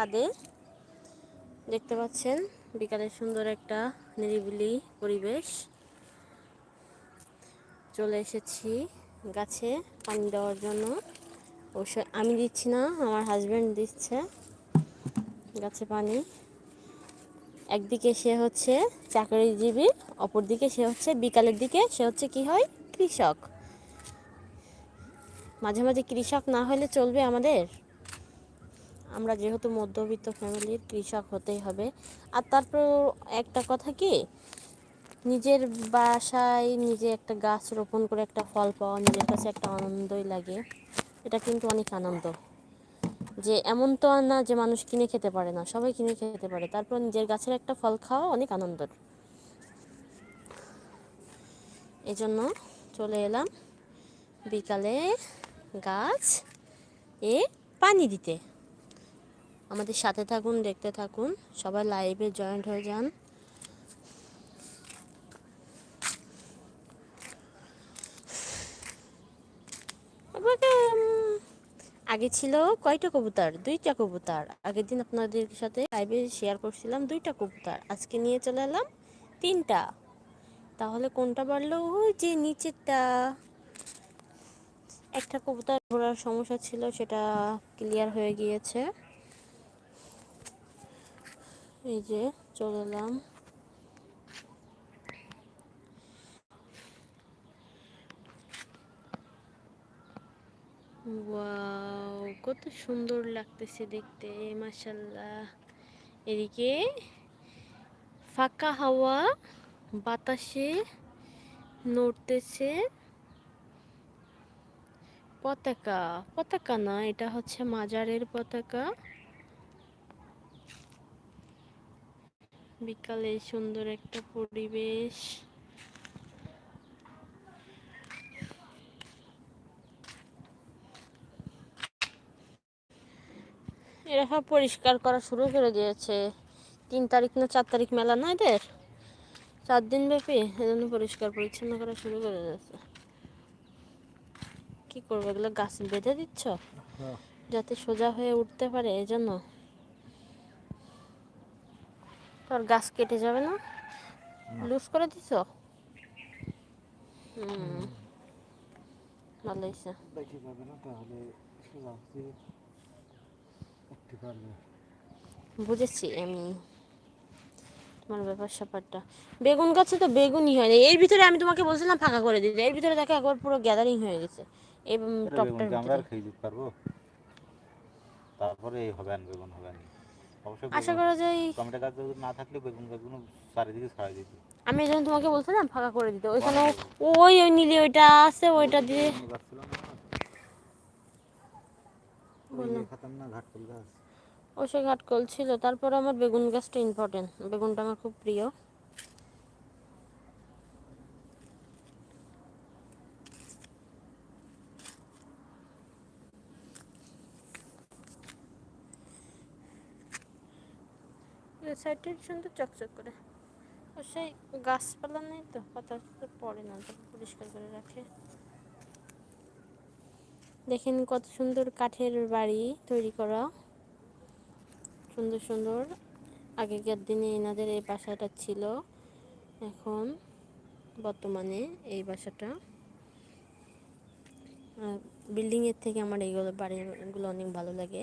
ছাদে দেখতে পাচ্ছেন বিকালের সুন্দর একটা নিরিবিলি পরিবেশ। চলে এসেছি গাছে পানি দেওয়ার জন্য। অবশ্যই আমি দিচ্ছি না, আমার হাজব্যান্ড দিচ্ছে গাছে পানি। একদিকে সে হচ্ছে চাকরিজীবী, অপরদিকে সে হচ্ছে বিকালের দিকে, সে হচ্ছে কি হয়? কৃষক। মাঝে মাঝে কৃষক না হলে চলবে আমাদের? আমরা যেহেতু মধ্যবিত্ত ফ্যামিলির কৃষক হতেই হবে। আর তারপর একটা কথা কি? নিজের বাসায় নিজে একটা গাছ রোপণ করে একটা ফল পাওয়া নিজের কাছে একটা আনন্দই লাগে। এটা কিন্তু অনেক আনন্দ। যে এমন তো আর না যে মানুষ কিনে খেতে পারে না, সবাই কিনে খেতে পারে। তারপর নিজের গাছের একটা ফল খাওয়া অনেক আনন্দের। এই জন্য চলে এলাম। বিকালে গাছ এ পানি দিতে। আমাদের সাথে থাকুন, দেখতে থাকুন। সবাই লাইভে জয়েন্ট হয়ে যান। আগে ছিল কয়টা কবুতর? দুইটা কবুতর। আগের দিন আপনাদের সাথে লাইভে শেয়ার করছিলাম, দুইটা কবুতর। আজকে নিয়ে চলে এলাম তিনটা। তাহলে কোনটা বাড়লো? ওই যে নিচেরটা। একটা কবুতর ঘোরার সমস্যা ছিল, সেটা ক্লিয়ার হয়ে গিয়েছে। এই যে চলে এলাম। কত সুন্দর লাগতেছে দেখতে মাশাল্লাহ এদিকে ফাঁকা হাওয়া, বাতাসে নড়তেছে। পতাকা পতাকা না, এটা হচ্ছে মাজারের পতাকা। বিকালে সুন্দর একটা পরিবেশ। এরা সব পরিষ্কার করা শুরু করে দিয়েছে। তিন তারিখ না চার তারিখ মেলা না এদের? চার দিন ব্যাপী এজন্য পরিষ্কার পরিচ্ছন্ন করা শুরু করে দিয়েছে। কি করব এগুলো গাছ বেঁধে দিচ্ছ? যাতে সোজা হয়ে উঠতে পারে এই জন্য তোর গাছ কেটে যাবে না? লুজ করে দিছ? হুম। ভালো হয়েছে দেখি না তাহলে বুঝেছি আমি তোমার ব্যাপার স্যাপারটা। বেগুন গাছে তো বেগুনই হয় না। এর ভিতরে আমি তোমাকে বলছিলাম ফাঁকা করে দিতে। এর ভিতরে দেখো একবার পুরো গ্যাদারিং হয়ে গেছে। এই টপটার আমরা ভিতরে। খেয়ে দিতে পারব? তারপরে এই হবে বেগুন হবে না আশা করা যায় টমেটো গাছ না থাকলে বেগুন গাছগুলো চারিদিকে ছড়াই দিত। আমি যখন তোমাকে বলছিলাম ফাঁকা করে দিতে। ওইখানে ওই ওই নীলি ওইটা আছে ওইটা দিয়ে। ওই সে ঘাটকল ছিল। তারপর আমার বেগুন গাছটা ইম্পর্টেন্ট বেগুনটা আমার খুব প্রিয়। সাইডটা সুন্দর চকচক করে। ও সেই গাছপালা নেই তো পাতা পড়ে না তো পরিষ্কার করে রাখে। দেখেন কত সুন্দর কাঠের বাড়ি তৈরি করা। সুন্দর সুন্দর। আগেকার দিনে এনাদের এই বাসাটা ছিল। এখন বর্তমানে এই বাসাটা। বিল্ডিংয়ের থেকে আমার এইগুলো বাড়িগুলো অনেক ভালো লাগে।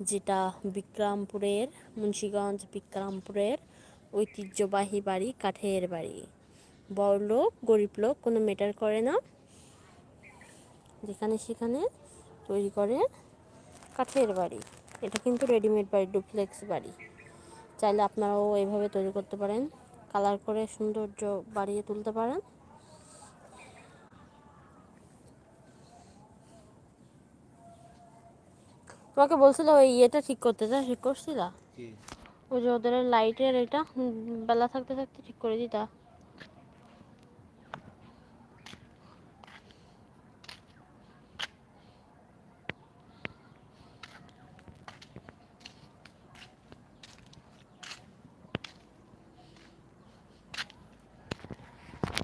যেটা বিক্রমপুরের, মুন্সিগঞ্জ বিক্রমপুরের ঐতিহ্যবাহী বাড়ি, কাঠের বাড়ি। বড় লোক, গরিব লোক, কোনো ম্যাটার করে না। যেখানে সেখানে তৈরি করে কাঠের বাড়ি। এটা কিন্তু রেডিমেড বাড়ি ডুপ্লেক্স বাড়ি। চাইলে আপনারাও এইভাবে তৈরি করতে পারেন। কালার করে সৌন্দর্য বাড়িয়ে তুলতে পারেন। তোমাকে বলছিল ওই ইয়েটা ঠিক করতে তা ঠিক করছিলা? ওই যে ওদের লাইটের এটা বেলা থাকতে থাকতে ঠিক করে দিতা।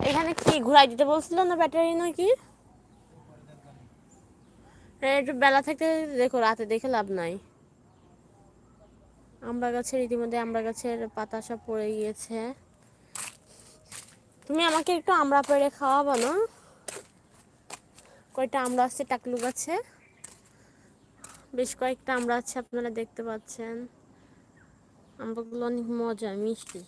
এখানে কি ঘুরাই দিতে বলছিল না ব্যাটারি নাকি? একটু বেলা থেকে দেখো, রাতে দেখে লাভ নাই। আমরা গাছের ইতিমধ্যে আমড়া গাছের পাতা সব পড়ে গিয়েছে। তুমি আমাকে একটু আমড়া পেড়ে খাওয়াবো না? কয়টা আমড়া আছে? টাকলু গাছে। বেশ কয়েকটা আমড়া আছে, আপনারা দেখতে পাচ্ছেন। আমড়াগুলো অনেক মজা মিষ্টি।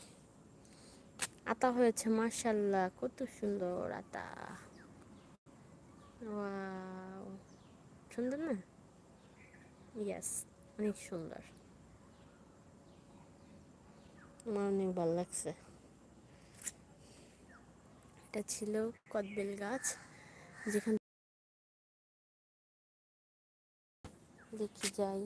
আতা হয়েছে মার্শাল্লাহ কত সুন্দর আতা। সুন্দর না? ইয়াস অনেক সুন্দর। আমার অনেক ভালো লাগছে। এটা ছিল কদবেল গাছ, যেখান দেখি যাই।